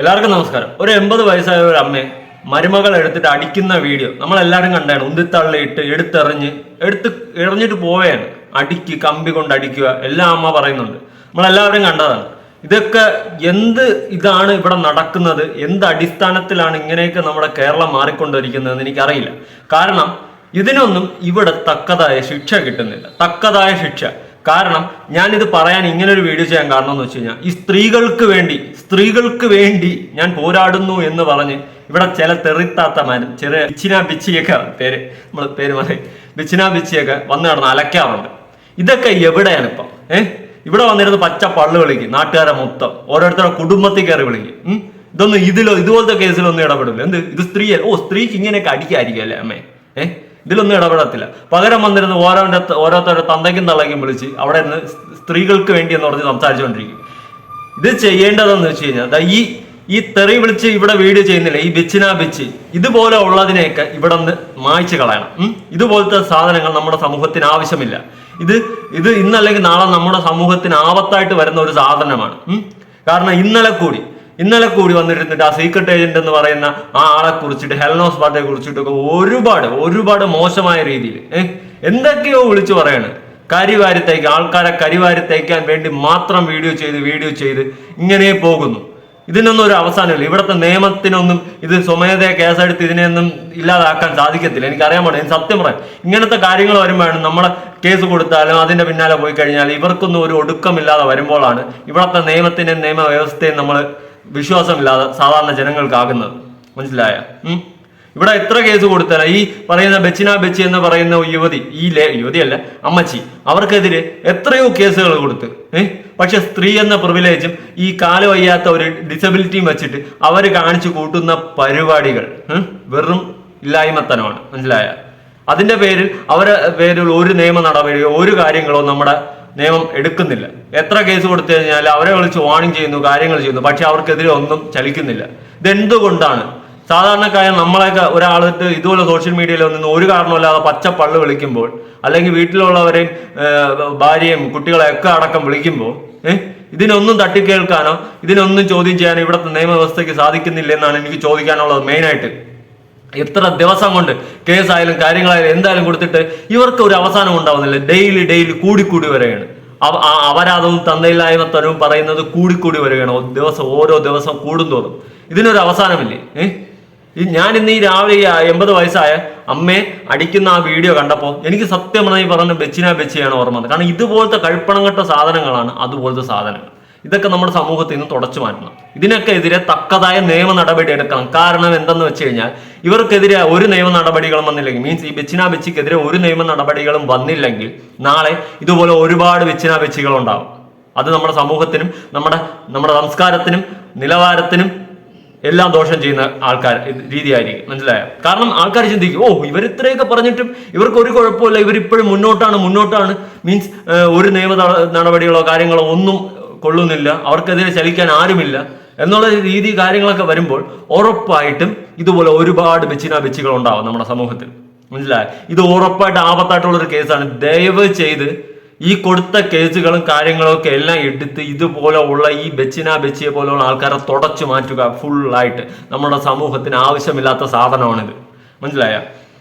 എല്ലാവർക്കും നമസ്കാരം. ഒരു എൺപത് വയസ്സായ ഒരു അമ്മയെ മരുമകൾ എടുത്തിട്ട് അടിക്കുന്ന വീഡിയോ നമ്മളെല്ലാവരും കണ്ടാണ്. ഉന്തിത്തള്ളിയിട്ട് എടുത്തെറിഞ്ഞ് എടുത്ത് എറിഞ്ഞിട്ട് പോവുകയാണ് അടിക്ക് കമ്പി കൊണ്ട് അടിക്കുക എല്ലാ അമ്മ പറയുന്നുണ്ട്. നമ്മളെല്ലാവരും കണ്ടതാണ്. ഇതൊക്കെ എന്ത് ഇതാണ് ഇവിടെ നടക്കുന്നത്? എന്ത് അടിസ്ഥാനത്തിലാണ് ഇങ്ങനെയൊക്കെ നമ്മുടെ കേരളം മാറിക്കൊണ്ടിരിക്കുന്നതെന്ന് എനിക്കറിയില്ല. കാരണം ഇതിനൊന്നും ഇവിടെ തക്കതായ ശിക്ഷ കിട്ടുന്നില്ല. തക്കതായ ശിക്ഷ. കാരണം ഞാനിത് പറയാൻ ഇങ്ങനെ ഒരു വീഡിയോ ചെയ്യാൻ കാരണം എന്ന് വെച്ച് കഴിഞ്ഞാൽ ഈ സ്ത്രീകൾക്ക് വേണ്ടി സ്ത്രീകൾക്ക് വേണ്ടി ഞാൻ പോരാടുന്നു എന്ന് പറഞ്ഞ് ഇവിടെ ചില തെറിത്താത്തമാരും ചെറിയ ബിച്ചിന ബിച്ചിയൊക്കെ പേര് നമ്മൾ പേര് പറയും. ബിച്ചിന ബിച്ചിയൊക്കെ വന്ന് കിടന്ന് അലക്കാറുണ്ട്. ഇതൊക്കെ എവിടെയാണ് ഇപ്പം? ഏഹ് ഇവിടെ വന്നിരുന്ന് പച്ച പള്ളു വിളിക്കും നാട്ടുകാരെ മൊത്തം. ഓരോരുത്തരുടെ കുടുംബത്തിൽ കയറി വിളിക്കും. ഇതൊന്നും ഇതിലോ ഇതുപോലത്തെ കേസിലൊന്നും ഇടപെടില്ല. എന്ത്? ഇത് സ്ത്രീ ഓ സ്ത്രീക്ക് ഇങ്ങനെയൊക്കെ അടിക്കായിരിക്കും അല്ലേ അമ്മേ? ഏഹ് ഇതിലൊന്നും ഇടപെടത്തില്ല. പകരം വന്നിരുന്ന് ഓരോന്റെ ഓരോരുത്തരുടെ തന്തയ്ക്കും തള്ളയ്ക്കും വിളിച്ച് അവിടെ നിന്ന് സ്ത്രീകൾക്ക് വേണ്ടി എന്ന് പറഞ്ഞ് സംസാരിച്ചുകൊണ്ടിരിക്കും. ഇത് ചെയ്യേണ്ടതെന്ന് വെച്ച് കഴിഞ്ഞാൽ ഈ ഈ തെറി വിളിച്ച് ഇവിടെ വീഡിയോ ചെയ്യുന്നില്ല ഈ ബിച്ചിന ബിച്ച് ഇതുപോലെ ഉള്ളതിനെയൊക്കെ ഇവിടെ നിന്ന് മായ്ച്ചു കളയണം. ഇതുപോലത്തെ സാധനങ്ങൾ നമ്മുടെ സമൂഹത്തിന് ആവശ്യമില്ല. ഇത് ഇത് ഇന്നല്ലെങ്കിൽ നാളെ നമ്മുടെ സമൂഹത്തിന് ആപത്തായിട്ട് വരുന്ന ഒരു സാധനമാണ്. കാരണം ഇന്നലെ കൂടി ഇന്നലെ കൂടി വന്നിരുന്നിട്ട് ആ സീക്രട്ട് ഏജന്റ് എന്ന് പറയുന്ന ആ ആളെ കുറിച്ചിട്ട് ഹെൽനോസ് പാർട്ടിയെ കുറിച്ചിട്ടൊക്കെ ഒരുപാട് ഒരുപാട് മോശമായ രീതിയിൽ എന്തൊക്കെയോ വിളിച്ചു പറയാണ്. കരിവാരി തയ്ക്കാൻ ആൾക്കാരെ കരിവാരി തയ്ക്കാൻ വേണ്ടി മാത്രം വീഡിയോ ചെയ്ത് വീഡിയോ ചെയ്ത് ഇങ്ങനെ പോകുന്നു. ഇതിനൊന്നും ഒരു അവസാനമില്ല. ഇവിടുത്തെ നിയമത്തിനൊന്നും ഇത് സ്വമേധ കേസെടുത്ത് ഇതിനെയൊന്നും ഇല്ലാതാക്കാൻ സാധിക്കത്തില്ല. എനിക്കറിയാൻ പാടില്ല. എനിക്ക് സത്യം പറയാം. ഇങ്ങനത്തെ കാര്യങ്ങൾ വരുമ്പോഴാണ് നമ്മളെ കേസ് കൊടുത്താലും അതിന്റെ പിന്നാലെ പോയി കഴിഞ്ഞാൽ ഇവർക്കൊന്നും ഒരു ഒടുക്കമില്ലാതെ വരുമ്പോഴാണ് ഇവിടുത്തെ നിയമത്തിനെയും നിയമവ്യവസ്ഥയും നമ്മൾ വിശ്വാസമില്ലാതെ സാധാരണ ജനങ്ങൾക്കാകുന്നത്. മനസ്സിലായ? ഇവിടെ എത്ര കേസ് കൊടുത്താൽ ഈ പറയുന്ന ബച്ചിന ബച്ചി എന്ന് പറയുന്ന യുവതി ഈ ലേ യുവതിയല്ല അമ്മച്ചി അവർക്കെതിരെ എത്രയോ കേസുകൾ കൊടുത്ത് ഏഹ് പക്ഷെ സ്ത്രീ എന്ന പ്രിവിലേജും ഈ കാല വയ്യാത്ത ഒരു ഡിസബിലിറ്റിയും വെച്ചിട്ട് അവർ കാണിച്ചു കൂട്ടുന്ന പരിപാടികൾ വെറും ഇല്ലായ്മത്തനമാണ്. മനസ്സിലായ? അതിന്റെ പേരിൽ അവരെ പേരിൽ ഒരു നിയമ നടപടിയോ ഒരു കാര്യങ്ങളോ നമ്മുടെ നിയമം എടുക്കുന്നില്ല. എത്ര കേസ് കൊടുത്തു കഴിഞ്ഞാൽ അവരെ വിളിച്ച് വാണിംഗ് ചെയ്യുന്നു കാര്യങ്ങൾ ചെയ്യുന്നു. പക്ഷെ അവർക്കെതിരെ ഒന്നും ചലിക്കുന്നില്ല. ഇതെന്തുകൊണ്ടാണ്? സാധാരണക്കാരൻ നമ്മളെയൊക്കെ ഒരാളിട്ട് ഇതുപോലെ സോഷ്യൽ മീഡിയയിൽ നിന്ന് ഒരു കാരണമില്ലാതെ പച്ച പള്ളു വിളിക്കുമ്പോൾ അല്ലെങ്കിൽ വീട്ടിലുള്ളവരെയും ഭാര്യയും കുട്ടികളെയൊക്കെ അടക്കം വിളിക്കുമ്പോൾ ഏഹ് ഇതിനൊന്നും തട്ടിക്കേൾക്കാനോ ഇതിനൊന്നും ചോദ്യം ചെയ്യാനോ ഇവിടുത്തെ നിയമവ്യവസ്ഥയ്ക്ക് സാധിക്കുന്നില്ല എന്നാണ് എനിക്ക് ചോദിക്കാനുള്ളത് മെയിനായിട്ട് എത്ര ദിവസം കൊണ്ട് കേസായാലും കാര്യങ്ങളായാലും എന്തായാലും കൊടുത്തിട്ട് ഇവർക്ക് ഒരു അവസാനം ഉണ്ടാവുന്നില്ല. ഡെയിലി ഡെയിലി കൂടിക്കൂടി വരികയാണ്. അപരാധവും തന്നയില്ലായ്മ തരവും പറയുന്നത് കൂടിക്കൂടി വരികയാണ്. ദിവസം ഓരോ ദിവസം കൂടുന്തോറും. ഇതിനൊരു അവസാനമില്ലേ? ഏഹ് ഞാൻ ഇന്ന് ഈ രാവിലെ ഈ എൺപത് വയസ്സായ അമ്മയെ അടിക്കുന്ന ആ വീഡിയോ കണ്ടപ്പോൾ എനിക്ക് സത്യം പറഞ്ഞാൽ പറഞ്ഞ ബെച്ചിന ബെച്ചിയാണ് ഓർമ്മ കാരണം ഇതുപോലത്തെ കഴുപ്പണം കെട്ട സാധനങ്ങളാണ് അതുപോലത്തെ സാധനങ്ങൾ. ഇതൊക്കെ നമ്മുടെ സമൂഹത്തിൽ നിന്ന് തുടച്ചു മാറ്റണം. ഇതിനൊക്കെ എതിരെ തക്കതായ നിയമ നടപടി എടുക്കണം. കാരണം എന്തെന്ന് വെച്ച് കഴിഞ്ഞാൽ ഇവർക്കെതിരെ ഒരു നിയമ നടപടികളും വന്നില്ലെങ്കിൽ മീൻസ് ഈ ബെച്ചിന ബെച്ചിക്കെതിരെ ഒരു നിയമ നടപടികളും വന്നില്ലെങ്കിൽ നാളെ ഇതുപോലെ ഒരുപാട് ബെച്ചിന ബെച്ചികൾ ഉണ്ടാവും. അത് നമ്മുടെ സമൂഹത്തിനും നമ്മുടെ നമ്മുടെ സംസ്കാരത്തിനും നിലവാരത്തിനും എല്ലാം ദോഷം ചെയ്യുന്ന ആൾക്കാർ രീതിയായിരിക്കും. മനസ്സിലായോ? കാരണം ആൾക്കാർ ചിന്തിക്കും ഓ ഇവർ ഇത്രയൊക്കെ പറഞ്ഞിട്ടും ഇവർക്ക് ഒരു കുഴപ്പമില്ല ഇവർ ഇപ്പോഴും മുന്നോട്ടാണ്. മുന്നോട്ടാണ് മീൻസ് ഒരു നിയമ നട- നടപടികളോ കാര്യങ്ങളോ ഒന്നും കൊള്ളുന്നില്ല അവർക്കെതിരെ ചലിക്കാൻ ആരുമില്ല എന്നുള്ള രീതി കാര്യങ്ങളൊക്കെ വരുമ്പോൾ ഉറപ്പായിട്ടും ഇതുപോലെ ഒരുപാട് ബെച്ചിന ബെച്ചുകൾ ഉണ്ടാവും നമ്മുടെ സമൂഹത്തിൽ. മനസ്സിലായോ? ഇത് ഉറപ്പായിട്ട് ആപത്തായിട്ടുള്ള ഒരു കേസാണ്. ദയവ് ചെയ്ത് ഈ കൊടുത്ത കേസുകളും കാര്യങ്ങളും ഒക്കെ എല്ലാം എടുത്ത് ഇതുപോലെ ഉള്ള ഈ ബെച്ചിന ബെച്ചിയെ പോലെയുള്ള ആൾക്കാരെ തുടച്ചു മാറ്റുക ഫുള്ളായിട്ട് നമ്മുടെ സമൂഹത്തിന് ആവശ്യമില്ലാത്ത സാധനമാണിത്. മനസ്സിലായ?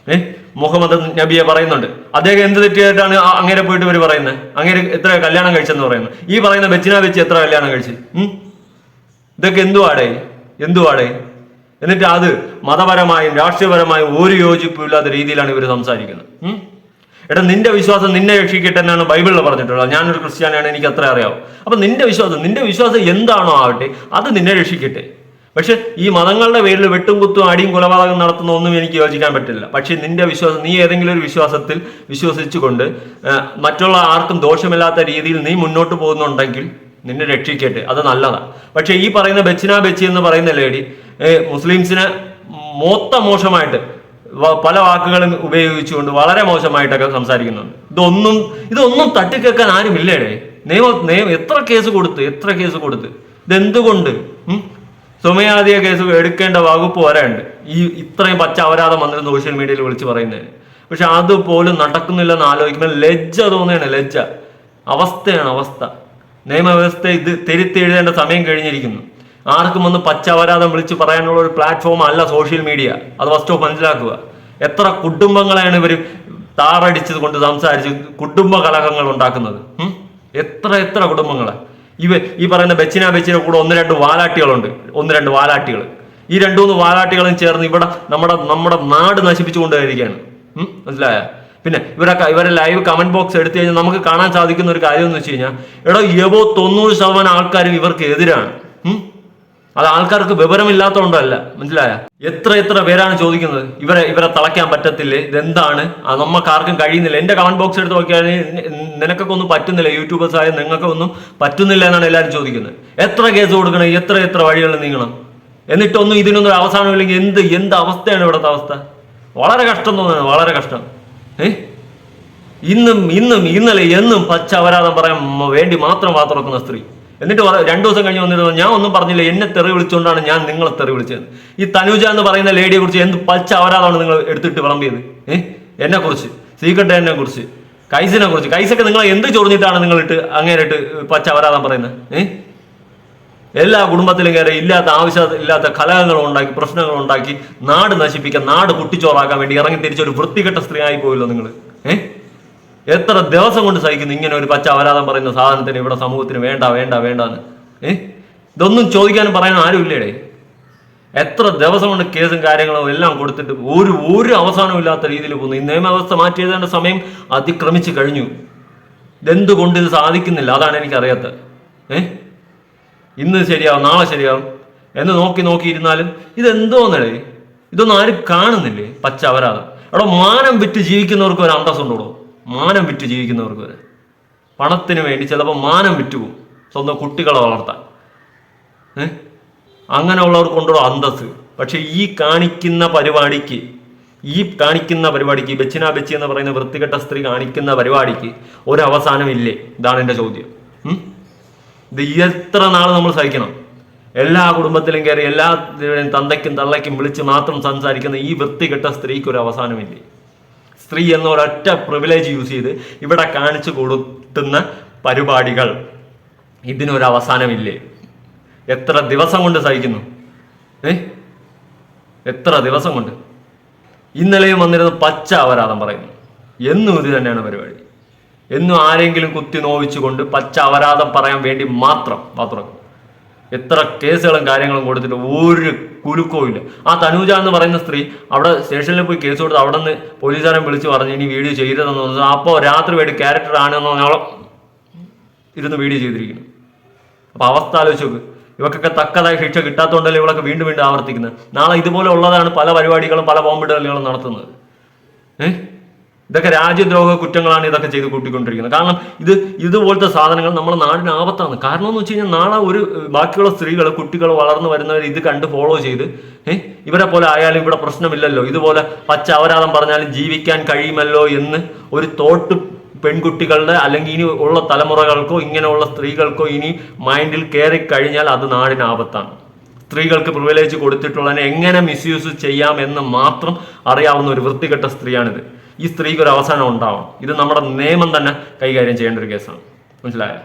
ഏ? മുഹമ്മദ് നബിയെ പറയുന്നുണ്ട്. അദ്ദേഹം എന്ത് തെറ്റിയായിട്ടാണ് അങ്ങനെ പോയിട്ട് ഇവർ പറയുന്നത് അങ്ങനെ എത്ര കല്യാണം കഴിച്ചെന്ന് പറയുന്നു. ഈ പറയുന്ന ബെച്ചിന വെച്ച് എത്ര കല്യാണം കഴിച്ചു? ഇതൊക്കെ എന്തുവാടേ? എന്തുവാടേ? എന്നിട്ട് അത് മതപരമായും രാഷ്ട്രീയപരമായും ഒരു യോജിപ്പും ഇല്ലാത്ത രീതിയിലാണ് ഇവർ സംസാരിക്കുന്നത്? എടാ നിന്റെ വിശ്വാസം നിന്നെ രക്ഷിക്കട്ടെ എന്നാണ് ബൈബിളിൽ പറഞ്ഞിട്ടുള്ളത്. ഞാനൊരു ക്രിസ്ത്യാനിയാണ് എനിക്ക് അത്ര അറിയാവും. അപ്പൊ നിന്റെ വിശ്വാസം നിന്റെ വിശ്വാസം എന്താണോ ആവട്ടെ അത് നിന്നെ രക്ഷിക്കട്ടെ. പക്ഷെ ഈ മതങ്ങളുടെ പേരിൽ വെട്ടും കുത്തും അടിയും കൊലപാതകം നടത്തുന്ന ഒന്നും എനിക്ക് യോജിക്കാൻ പറ്റില്ല. പക്ഷെ നിന്റെ വിശ്വാസം നീ ഏതെങ്കിലും ഒരു വിശ്വാസത്തിൽ വിശ്വസിച്ചുകൊണ്ട് മറ്റുള്ള ആർക്കും ദോഷമില്ലാത്ത രീതിയിൽ നീ മുന്നോട്ട് പോകുന്നുണ്ടെങ്കിൽ നിന്നെ രക്ഷിക്കട്ടെ. അത് നല്ലതാണ് പക്ഷെ ഈ പറയുന്ന ബച്ചിന ബച്ചി എന്ന് പറയുന്ന ലേഡി മുസ്ലിംസിനെ മൊത്ത മോശമായിട്ട് പല വാക്കുകളും ഉപയോഗിച്ചുകൊണ്ട് വളരെ മോശമായിട്ടൊക്കെ സംസാരിക്കുന്നുണ്ട്. ഇതൊന്നും ഇതൊന്നും തട്ടിക്കേക്കാൻ ആരുമില്ലേടേ? നിയമ നിയമം എത്ര കേസ് കൊടുത്ത് എത്ര കേസ് കൊടുത്ത്? ഇതെന്തുകൊണ്ട്? സ്വമയാധിക കേസ് എടുക്കേണ്ട വകുപ്പ് വരെ ഉണ്ട്. ഈ ഇത്രയും പച്ച അപരാധം വന്നിട്ട് സോഷ്യൽ മീഡിയയിൽ വിളിച്ച് പറയുന്നതിന്. പക്ഷെ അതുപോലും നടക്കുന്നില്ലെന്ന് ആലോചിക്കുമ്പോൾ ലജ്ജ തോന്നുകയാണ് ലജ്ജ. അവസ്ഥയാണ് അവസ്ഥ. നിയമവ്യവസ്ഥ ഇത് തിരുത്തി എഴുതേണ്ട സമയം കഴിഞ്ഞിരിക്കുന്നു. ആർക്കും ഒന്ന് പച്ചവരാതം വിളിച്ച് പറയാനുള്ള ഒരു പ്ലാറ്റ്ഫോം അല്ല സോഷ്യൽ മീഡിയ. അത് ഫസ്റ്റ് ഓഫ് മനസ്സിലാക്കുക. എത്ര കുടുംബങ്ങളെയാണ് ഇവർ താറടിച്ചത് കൊണ്ട് സംസാരിച്ച് കുടുംബ കലഹങ്ങൾ ഉണ്ടാക്കുന്നത് എത്ര എത്ര കുടുംബങ്ങളെ? ഇവ ഈ പറയുന്ന ബച്ചിന ബച്ചിന കൂടെ ഒന്ന് രണ്ട് വാലാട്ടികളുണ്ട്. ഒന്ന് രണ്ട് വാലാട്ടികൾ ഈ രണ്ടു മൂന്ന് വാലാട്ടികളും ചേർന്ന് ഇവിടെ നമ്മുടെ നമ്മുടെ നാട് നശിപ്പിച്ചു കൊണ്ടുവരികയാണ്. മനസ്സിലായ? പിന്നെ ഇവരൊക്കെ ഇവരെ ലൈവ് കമന്റ് ബോക്സ് എടുത്തു കഴിഞ്ഞാൽ നമുക്ക് കാണാൻ സാധിക്കുന്ന ഒരു കാര്യം എന്ന് വെച്ച് കഴിഞ്ഞാൽ എടോ എവോ തൊണ്ണൂറ് ശതമാനം ആൾക്കാരും ഇവർക്ക് എതിരാണ്? അത് ആൾക്കാർക്ക് വിവരമില്ലാത്തതുകൊണ്ടല്ല മനസ്സിലായ? എത്ര എത്ര പേരാണ് ചോദിക്കുന്നത്? ഇവരെ ഇവരെ തളയ്ക്കാൻ പറ്റത്തില്ലേ. ഇതെന്താണ്? നമുക്ക് ആർക്കും കഴിയുന്നില്ല. എന്റെ കമന്റ് ബോക്സ് എടുത്ത് നോക്കിയാൽ നിനക്കൊക്കെ ഒന്നും പറ്റുന്നില്ല. യൂട്യൂബേഴ്സ് ആയ നിങ്ങൾക്ക് ഒന്നും പറ്റുന്നില്ല എന്നാണ് എല്ലാവരും ചോദിക്കുന്നത്. എത്ര കേസ് കൊടുക്കണം? എത്ര എത്ര വഴികൾ നീങ്ങണം? എന്നിട്ടൊന്നും ഇതിനൊന്നും അവസാനമില്ലെങ്കിൽ എന്ത് എന്ത് അവസ്ഥയാണ് ഇവിടുത്തെ അവസ്ഥ? വളരെ കഷ്ടം തോന്നുന്നു. വളരെ കഷ്ടം. ഏ? ഇന്നും ഇന്നും ഇന്നലെ എന്നും പച്ച അപരാധം പറയാൻ വേണ്ടി മാത്രം വാത്തുറക്കുന്ന സ്ത്രീ. എന്നിട്ട് രണ്ടു ദിവസം കഴിഞ്ഞ് വന്നിരുന്നു ഞാൻ ഒന്നും പറഞ്ഞില്ല എന്നെ തെറി വിളിച്ചുകൊണ്ടാണ് ഞാൻ നിങ്ങളെ തെറി വിളിച്ചത്. ഈ തനുജ എന്ന് പറയുന്ന ലേഡിയെ കുറിച്ച് എന്ത് പച്ച അവരാളാണ് നിങ്ങൾ എടുത്തിട്ട് വിളമ്പിയത്? ഏഹ് എന്നെ കുറിച്ച് സീക്രട്ട് കുറിച്ച് കൈസിനെ കുറിച്ച്. കൈസൊക്കെ നിങ്ങൾ എന്ത് ചൊറിഞ്ഞിട്ടാണ് നിങ്ങളിട്ട് അങ്ങേരിട്ട് പച്ച അവരാളാൻ പറയുന്നത്? ഏഹ് എല്ലാ കുടുംബത്തിലും കയറി ഇല്ലാത്ത ആവശ്യം ഇല്ലാത്ത കലഹങ്ങൾ ഉണ്ടാക്കി പ്രശ്നങ്ങൾ ഉണ്ടാക്കി നാട് നശിപ്പിക്കാൻ നാട് കുട്ടിച്ചോറാക്കാൻ വേണ്ടി ഇറങ്ങി തിരിച്ചൊരു വൃത്തികെട്ട സ്ത്രീ ആയി പോയല്ലോ നിങ്ങൾ. ഏഹ് എത്ര ദിവസം കൊണ്ട് സഹിക്കുന്നു ഇങ്ങനെ ഒരു പച്ച അപരാധം പറയുന്ന സാധനത്തിന് ഇവിടെ സമൂഹത്തിന് വേണ്ട വേണ്ട വേണ്ട ഏഹ് ഇതൊന്നും ചോദിക്കാനും പറയാനും ആരും ഇല്ലേടേ എത്ര ദിവസം കൊണ്ട് കേസും കാര്യങ്ങളും എല്ലാം കൊടുത്തിട്ട് ഒരു ഒരു അവസാനവും ഇല്ലാത്ത രീതിയിൽ പോകുന്നു. ഈ നിയമവ്യവസ്ഥ മാറ്റിയെഴുതേണ്ട സമയം അതിക്രമിച്ചു കഴിഞ്ഞു. ഇതെന്തുകൊണ്ട് ഇത് സാധിക്കുന്നില്ല? അതാണ് എനിക്കറിയാത്തത്. ഏഹ് ഇന്ന് ശരിയാവും നാളെ ശരിയാവും എന്ന് നോക്കി നോക്കിയിരുന്നാലും ഇതെന്തോന്നടേ? ഇതൊന്നും ആരും കാണുന്നില്ലേ? പച്ച അപരാധം എടോ മാനം വിറ്റ് ജീവിക്കുന്നവർക്ക് ഒരു അന്തസ്സുണ്ടോ മാനം വിറ്റ് ജീവിക്കുന്നവർക്ക് വരെ. പണത്തിന് വേണ്ടി ചിലപ്പോൾ മാനം വിറ്റുപോകും. സ്വന്തം കുട്ടികളെ വളർത്താൻ? അങ്ങനെയുള്ളവർക്ക് കൊണ്ടുള്ള അന്തസ് പക്ഷേ ഈ കാണിക്കുന്ന പരിപാടിക്ക് ഈ കാണിക്കുന്ന പരിപാടിക്ക് ബച്ചിന ബച്ചി എന്ന് പറയുന്ന വൃത്തികെട്ട സ്ത്രീ കാണിക്കുന്ന പരിപാടിക്ക് ഒരു അവസാനമില്ലേ ഇതാണ് എന്റെ ചോദ്യം? ഇത് എത്ര നാൾ നമ്മൾ സഹിക്കണം? എല്ലാ കുടുംബത്തിലും കയറി എല്ലാ തന്തയ്ക്കും തള്ളയ്ക്കും വിളിച്ച് മാത്രം സംസാരിക്കുന്ന ഈ വൃത്തികെട്ട സ്ത്രീക്ക് ഒരു അവസാനമില്ലേ? സ്ത്രീ എന്ന ഒരൊറ്റ പ്രിവിലേജ് യൂസ് ചെയ്ത് ഇവിടെ കാണിച്ചു കൊടുത്തുന്ന പരിപാടികൾ. ഇതിനൊരു അവസാനമില്ലേ? എത്ര ദിവസം കൊണ്ട് സഹിക്കുന്നു? ഏ? എത്ര ദിവസം കൊണ്ട്? ഇന്നലെയും വന്നിരുന്ന പച്ച അപരാധം പറയുന്നു. എന്നും ഇത് തന്നെയാണ് പരിപാടി. എന്നും ആരെങ്കിലും കുത്തി നോവിച്ചുകൊണ്ട് പച്ച അപരാധം പറയാൻ വേണ്ടി മാത്രം മാത്രം എത്ര കേസുകളും കാര്യങ്ങളും കൊടുത്തിട്ട് ഒരു കുലുക്കവും ഇല്ല. ആ തനൂജ എന്ന് പറയുന്ന സ്ത്രീ അവിടെ സ്റ്റേഷനിൽ പോയി കേസ് കൊടുത്ത് അവിടെ നിന്ന് പോലീസുകാരൻ വിളിച്ച് പറഞ്ഞു ഇനി വീഡിയോ ചെയ്തതെന്ന് പറഞ്ഞു അപ്പോൾ രാത്രി വേണ്ടി ക്യാരക്ടർ ആണെന്ന് പറഞ്ഞാൽ ഇരുന്ന് വീഡിയോ ചെയ്തിരിക്കുന്നു. അപ്പോൾ അവസ്ഥ ആലോചിച്ച് നോക്ക്. ഇവക്കൊക്കെ തക്കതായ ശിക്ഷ കിട്ടാത്തതുകൊണ്ടല്ലേ ഇവളൊക്കെ വീണ്ടും വീണ്ടും ആവർത്തിക്കുന്നത്? നാളെ ഇതുപോലെ ഉള്ളതാണ് പല പരിപാടികളും പല ബോംബിടലുകളും നടത്തുന്നത്. ഏഹ് ഇതൊക്കെ രാജ്യദ്രോഹ കുറ്റങ്ങളാണ് ഇതൊക്കെ ചെയ്ത് കൂട്ടിക്കൊണ്ടിരിക്കുന്നത്. കാരണം ഇത് ഇതുപോലത്തെ സാധനങ്ങൾ നമ്മുടെ നാടിന് ആപത്താണ്. കാരണം എന്ന് വെച്ച് കഴിഞ്ഞാൽ നാളെ ഒരു ബാക്കിയുള്ള സ്ത്രീകൾ കുട്ടികൾ വളർന്നു വരുന്നവർ ഇത് കണ്ട് ഫോളോ ചെയ്ത് ഏഹ് ഇവരെ പോലെ ആയാലും ഇവിടെ പ്രശ്നമില്ലല്ലോ. ഇതുപോലെ പച്ച അവരാധം പറഞ്ഞാലും ജീവിക്കാൻ കഴിയുമല്ലോ എന്ന് ഒരു തോട്ട് പെൺകുട്ടികളുടെ അല്ലെങ്കിൽ ഇനി ഉള്ള തലമുറകൾക്കോ ഇങ്ങനെയുള്ള സ്ത്രീകൾക്കോ ഇനി മൈൻഡിൽ കയറി കഴിഞ്ഞാൽ അത് നാടിന് ആപത്താണ്. സ്ത്രീകൾക്ക് പ്രിവിലേജ് കൊടുത്തിട്ടുള്ളതിനെ എങ്ങനെ മിസ്യൂസ് ചെയ്യാം എന്ന് മാത്രം അറിയാവുന്ന ഒരു വൃത്തികെട്ട സ്ത്രീയാണിത്. ഈ സ്ത്രീക്ക് ഒരു അവസാനം ഉണ്ടാവും ഇത് നമ്മുടെ നിയമം തന്നെ കൈകാര്യം ചെയ്യേണ്ട ഒരു കേസാണ്. മനസ്സിലായോ?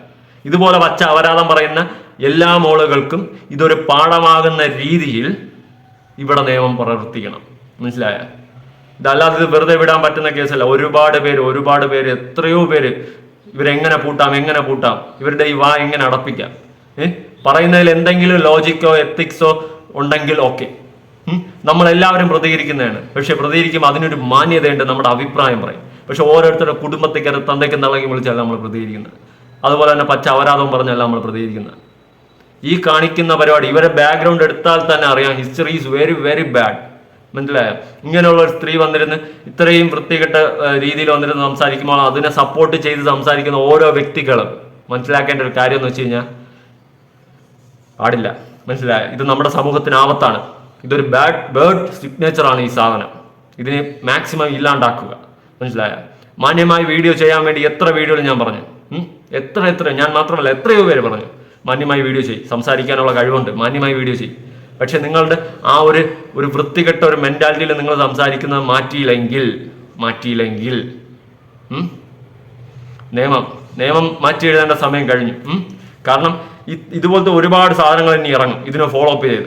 ഇതുപോലെ വച്ച അപരാധം പറയുന്ന എല്ലാ മോളുകൾക്കും ഇതൊരു പാഠമാകുന്ന രീതിയിൽ ഇവിടെ നിയമം പ്രവർത്തിക്കണം. മനസ്സിലായ? ഇതല്ലാതെ ഇത് വെറുതെ വിടാൻ പറ്റുന്ന കേസല്ല. ഒരുപാട് പേര് ഒരുപാട് പേര് എത്രയോ പേര് ഇവരെങ്ങനെ പൂട്ടാം എങ്ങനെ പൂട്ടാം ഇവരുടെ ഈ വാ എങ്ങനെ അടപ്പിക്കാം? ഏഹ് പറയുന്നതിൽ എന്തെങ്കിലും ലോജിക്കോ എത്തിക്സോ ഉണ്ടെങ്കിൽ ഓക്കെ നമ്മളെല്ലാവരും പ്രതികരിക്കുന്നതാണ്. പക്ഷെ പ്രതികരിക്കുമ്പോൾ അതിനൊരു മാന്യതയുണ്ട് നമ്മുടെ അഭിപ്രായം പറയും. പക്ഷെ ഓരോരുത്തരുടെ കുടുംബത്തേക്ക് അത് തന്തയ്ക്ക് നിളകി വിളിച്ചല്ല നമ്മൾ പ്രതികരിക്കുന്നത്. അതുപോലെ തന്നെ പച്ച അപരാധവും പറഞ്ഞല്ല നമ്മൾ പ്രതികരിക്കുന്നത്. ഈ കാണിക്കുന്ന പരിപാടി ഇവരെ ബാക്ക്ഗ്രൗണ്ട് എടുത്താൽ തന്നെ അറിയാം history is very very bad മനസ്സിലായോ? ഇങ്ങനെയുള്ള ഒരു സ്ത്രീ വന്നിരുന്ന് ഇത്രയും വൃത്തികെട്ട രീതിയിൽ വന്നിരുന്ന് സംസാരിക്കുമ്പോൾ അതിനെ സപ്പോർട്ട് ചെയ്ത് സംസാരിക്കുന്ന ഓരോ വ്യക്തികളും മനസ്സിലാക്കേണ്ട ഒരു കാര്യം എന്ന് വെച്ച് കഴിഞ്ഞാൽ പാടില്ല. മനസ്സിലായോ? ഇത് നമ്മുടെ സമൂഹത്തിന് ആപത്താണ്. ഇതൊരു ബാഡ് ബേർഡ് സിഗ്നേച്ചർ ആണ് ഈ സാധനം. ഇതിനെ മാക്സിമം ഇല്ലാണ്ടാക്കുക. മനസ്സിലായ? മാന്യമായി വീഡിയോ ചെയ്യാൻ വേണ്ടി എത്ര വീഡിയോകൾ ഞാൻ പറഞ്ഞു? എത്ര എത്ര? ഞാൻ മാത്രമല്ല എത്രയോ പേര് പറഞ്ഞു. മാന്യമായി വീഡിയോ ചെയ്യും. സംസാരിക്കാനുള്ള കഴിവുണ്ട്. മാന്യമായി വീഡിയോ ചെയ്യും. പക്ഷെ നിങ്ങളുടെ ആ ഒരു ഒരു വൃത്തികെട്ട ഒരു മെന്റാലിറ്റിയിൽ നിങ്ങൾ സംസാരിക്കുന്നത് മാറ്റിയില്ലെങ്കിൽ മാറ്റിയില്ലെങ്കിൽ? നിയമം നിയമം മാറ്റി എഴുതേണ്ട സമയം കഴിഞ്ഞു. കാരണം ഇതുപോലത്തെ ഒരുപാട് സാധനങ്ങൾ ഇനി ഇറങ്ങും. ഇതിനെ ഫോളോ അപ്പ് ചെയ്ത്.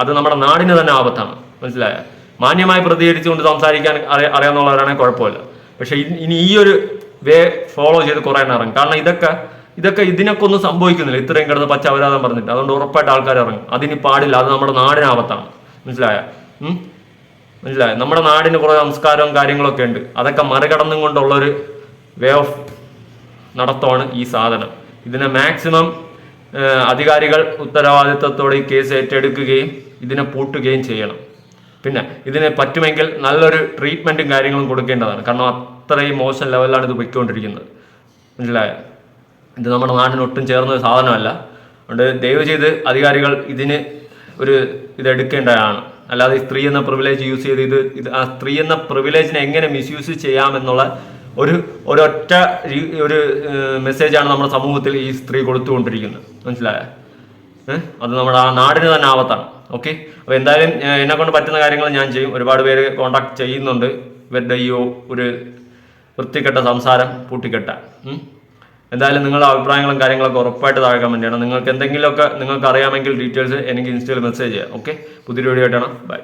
അത് നമ്മുടെ നാടിന് തന്നെ ആപത്താണ്. മനസ്സിലായ? മാന്യമായി പ്രതികരിച്ചുകൊണ്ട് സംസാരിക്കാൻ അറിയ അറിയാവുന്നവരാണെങ്കിൽ കുഴപ്പമില്ല. പക്ഷെ ഇനി ഈ ഒരു വേ ഫോളോ ചെയ്ത് കുറേ ഇറങ്ങും. കാരണം ഇതൊക്കെ ഇതൊക്കെ ഇതിനൊക്കെ ഒന്നും സംഭവിക്കുന്നില്ല. ഇത്രയും കിടന്ന് പച്ച അപരാധം പറഞ്ഞിട്ട്. അതുകൊണ്ട് ഉറപ്പായിട്ട് ആൾക്കാർ ഇറങ്ങും. അതിന് പാടില്ല. അത് നമ്മുടെ നാടിന് ആപത്താണ്. മനസ്സിലായ? ഉം? നമ്മുടെ നാടിന് കുറേ സംസ്കാരവും കാര്യങ്ങളൊക്കെ ഉണ്ട്. അതൊക്കെ മറികടന്നും കൊണ്ടുള്ളൊരു വേ ഓഫ് നടത്തമാണ് ഈ സാധനം. ഇതിനെ മാക്സിമം അധികാരികൾ ഉത്തരവാദിത്തത്തോടെ ഈ കേസ് ഏറ്റെടുക്കുകയും ഇതിനെ പൂട്ടുകയും ചെയ്യണം. പിന്നെ ഇതിന് പറ്റുമെങ്കിൽ നല്ലൊരു ട്രീറ്റ്മെന്റും കാര്യങ്ങളും കൊടുക്കേണ്ടതാണ്. കാരണം അത്രയും മോശം ലെവലിലാണ് ഇത് പൊയ്ക്കൊണ്ടിരിക്കുന്നത്. മനസ്സിലായ? ഇത് നമ്മുടെ നാടിനൊട്ടും ചേർന്ന സാധനമല്ല. അതുകൊണ്ട് ദയവ് ചെയ്ത് അധികാരികൾ ഇതിന് ഒരു ഇതെടുക്കേണ്ടതാണ് അല്ലാതെ സ്ത്രീ എന്ന പ്രിവിലേജ് യൂസ് ചെയ്ത് ഇത് ഇത് ആ സ്ത്രീ എന്ന പ്രിവിലേജിനെ എങ്ങനെ മിസ്യൂസ് ചെയ്യാമെന്നുള്ള ഒരു ഒരൊറ്റ ഒരു മെസ്സേജാണ് നമ്മുടെ സമൂഹത്തിൽ ഈ സ്ത്രീ കൊടുത്തുകൊണ്ടിരിക്കുന്നത് മനസ്സിലായ? അത് നമ്മുടെ ആ നാടിന് തന്നെ ആപത്താണ്. ഓക്കെ? അപ്പോൾ എന്തായാലും എന്നെ കൊണ്ട് പറ്റുന്ന കാര്യങ്ങൾ ഞാൻ ചെയ്യും. ഒരുപാട് പേര് കോണ്ടാക്ട് ചെയ്യുന്നുണ്ട്. ഇവരുടെ ഈ ഒരു വൃത്തികെട്ട സംസാരം പൂട്ടിക്കെട്ട. എന്തായാലും നിങ്ങളുടെ അഭിപ്രായങ്ങളും കാര്യങ്ങളൊക്കെ ഉറപ്പായിട്ട് താഴെ കമന്റ് ചെയ്യണം. നിങ്ങൾക്ക് എന്തെങ്കിലുമൊക്കെ നിങ്ങൾക്ക് അറിയാമെങ്കിൽ ഡീറ്റെയിൽസ് എനിക്ക് ഇൻസ്റ്റയിൽ മെസ്സേജ് ചെയ്യാം. ഓക്കെ? പുതിയ വീഡിയോ ആയിട്ടാണ് ബൈ